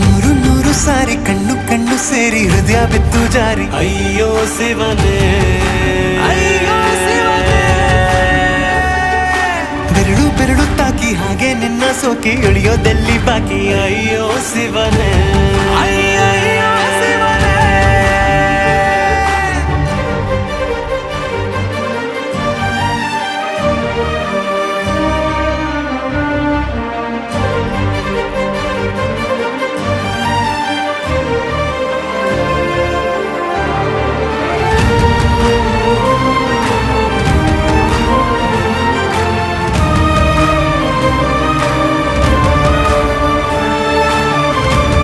ನೂರು ನೂರು ಸಾರಿ ಕಣ್ಣು ಕಣ್ಣು ಸೇರಿ ಹೃದಯ ಬಿತ್ತು ಜಾರಿ. ಅಯ್ಯೋ ಶಿವನೇ. ಬೆರಳು ಬೆರಳು ತಾಕಿ ಹಾಗೆ ನಿನ್ನ ಸೋಕಿ ಇಳಿಯೋದೆಲ್ಲಿ ಬಾಕಿ? ಅಯ್ಯೋ ಶಿವನೇ.